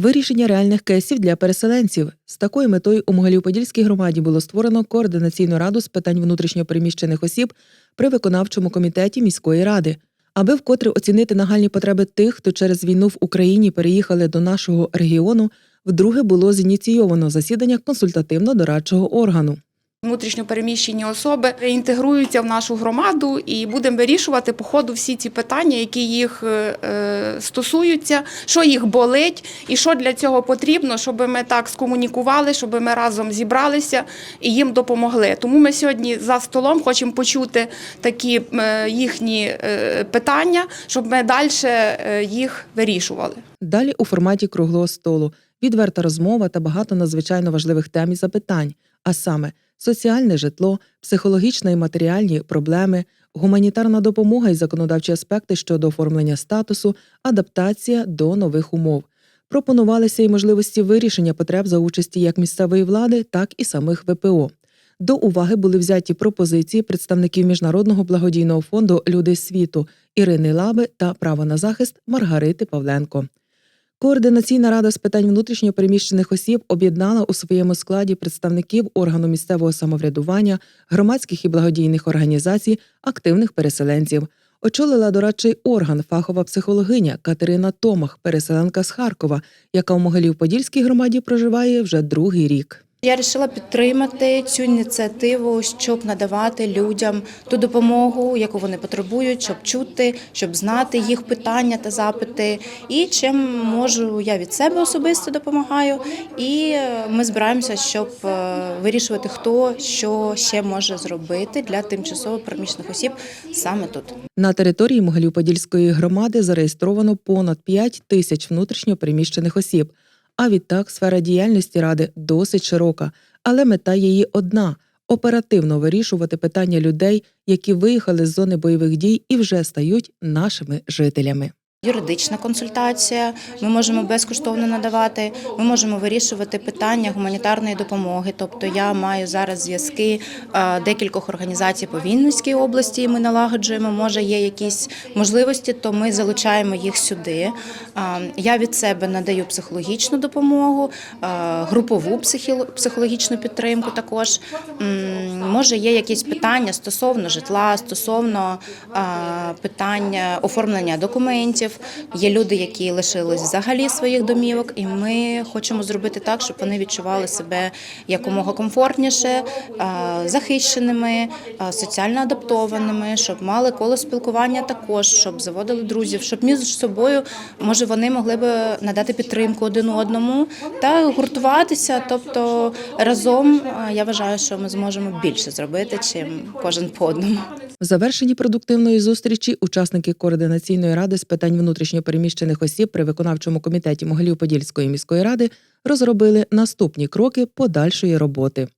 Вирішення реальних кейсів для переселенців з такою метою у Могилів-Подільській громаді було створено координаційну раду з питань внутрішньопереміщених осіб при виконавчому комітеті міської ради, аби вкотре оцінити нагальні потреби тих, хто через війну в Україні переїхали до нашого регіону. Вдруге було зініційовано засідання консультативно-дорадчого органу. Внутрішньо переміщені особи реінтегруються в нашу громаду і будемо вирішувати по ходу всі ці питання, які їх е, е, стосуються, що їх болить, і що для цього потрібно, щоб ми так скомунікували, щоб ми разом зібралися і їм допомогли. Тому ми сьогодні за столом хочемо почути такі е, їхні питання, щоб ми далі їх вирішували. Далі у форматі круглого столу відверта розмова та багато надзвичайно важливих тем і запитань, а саме соціальне житло, психологічна і матеріальні проблеми, гуманітарна допомога і законодавчі аспекти щодо оформлення статусу, адаптація до нових умов. Пропонувалися й можливості вирішення потреб за участі як місцевої влади, так і самих ВПО. До уваги були взяті пропозиції представників міжнародного благодійного фонду Люди світу Ірини Лаби та право на захист Маргарити Павленко. Координаційна рада з питань внутрішньо переміщених осіб об'єднала у своєму складі представників органу місцевого самоврядування, громадських і благодійних організацій, активних переселенців. Очолила дорадчий орган фахова психологиня Катерина Томах, переселенка з Харкова, яка у Могилів-Подільській громаді проживає вже другий рік. Я вирішила підтримати цю ініціативу, щоб надавати людям ту допомогу, яку вони потребують, щоб чути, щоб знати їх питання та запити. І чим можу, я від себе особисто допомагаю. І ми збираємося, щоб е, вирішувати, хто що ще може зробити для тимчасово переміщених осіб саме тут. На території Могилів-Подільської громади зареєстровано понад 5 тисяч внутрішньо переміщених осіб. А відтак сфера діяльності ради досить широка, але мета її одна оперативно вирішувати питання людей, які виїхали з зони бойових дій і вже стають нашими жителями. Юридична консультація ми можемо безкоштовно надавати. Ми можемо вирішувати питання гуманітарної допомоги. Тобто я маю зараз зв'язки е, декількох організацій по Вінницькій області. Ми налагоджуємо. Може, є якісь можливості, то ми залучаємо їх сюди. Е, Я від себе надаю психологічну допомогу, е, групову психологічну підтримку. Також може є якісь питання стосовно житла, стосовно питання оформлення документів. Є люди, які лишились взагалі своїх домівок, і ми хочемо зробити так, щоб вони відчували себе якомога комфортніше, е, захищеними, е, соціально адаптованими, щоб мали коло спілкування також, щоб заводили друзів, щоб між собою може вони могли би надати підтримку один одному та гуртуватися. Тобто разом е, я вважаю, що ми зможемо більше зробити, чим кожен по одному. В завершенні продуктивної зустрічі учасники координаційної ради з питань внутрішньо переміщених осіб при виконавчому комітеті Могилів-Подільської міської ради розробили наступні кроки подальшої роботи.